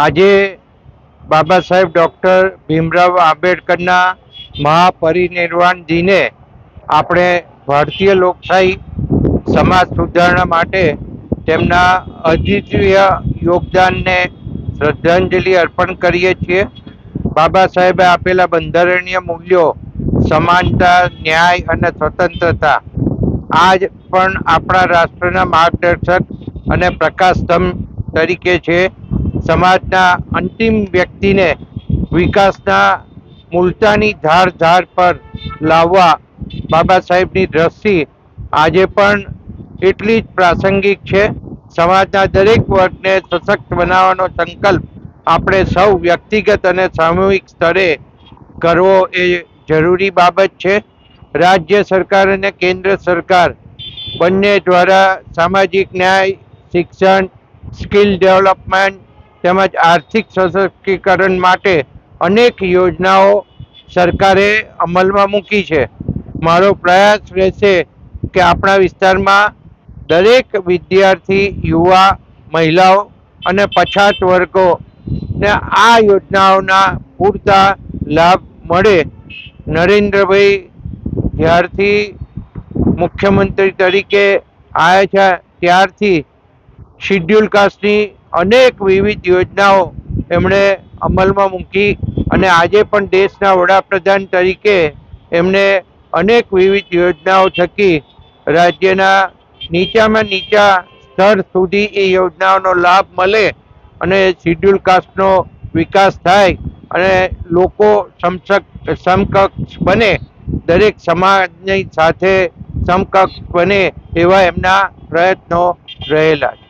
આજે બાબા સાહેબ ડૉક્ટર ભીમરાવ આંબેડકરના મહાપરિનિર્વાણ દિને આપણે ભારતીય લોકશાહી સમાજ સુધારણા માટે તેમના અદ્વિતીય યોગદાનને શ્રદ્ધાંજલિ અર્પણ કરીએ છીએ. બાબા સાહેબે આપેલા બંધારણીય મૂલ્યો, સમાનતા, ન્યાય અને સ્વતંત્રતા, આજ પણ આપણા રાષ્ટ્રના માર્ગદર્શક અને પ્રકાશ સ્તંભ તરીકે છે. સમાજના અંતિમ વ્યક્તિને વિકાસના મુલતાની ધાર ધાર પર લાવવા બાબા સાહેબની દ્રષ્ટિ આજે પણ એટલી જ પ્રાસંગિક છે. સમાજના દરેક વર્ગને સશક્ત બનાવવાનો સંકલ્પ આપણે સૌ વ્યક્તિગત અને સામૂહિક સ્તરે કરવો એ જરૂરી બાબત છે. રાજ્ય સરકાર અને કેન્દ્ર સરકાર બંને દ્વારા સામાજિક ન્યાય, શિક્ષણ, સ્કિલ ડેવલપમેન્ટ તેમજ આર્થિક સશક્તિકરણ માટે અનેક યોજનાઓ સરકારે અમલમાં મૂકી છે. મારો પ્રયાસ રહેશે કે આપણા વિસ્તારમાં દરેક વિદ્યાર્થી, યુવા, મહિલાઓ અને પછાત વર્ગોને આ યોજનાઓના પૂરતા લાભ મળે. નરેન્દ્રભાઈ જ્યારથી મુખ્યમંત્રી તરીકે આવ્યા છે, ત્યારથી શિડ્યુલ કાસ્ટની અનેક વિવિધ યોજનાઓ એમણે અમલમાં મૂકી અને આજે પણ દેશના વડાપ્રધાન તરીકે એમને અનેક વિવિધ યોજનાઓ થકી રાજ્યના નીચામાં નીચા સ્તર સુધી એ યોજનાઓનો લાભ મળે અને શિડ્યુલ કાસ્ટનો વિકાસ થાય અને લોકો સમસક સમકક્ષ બને, દરેક સમાજની સાથે સમકક્ષ બને એવા એમના પ્રયત્નો રહેલા છે.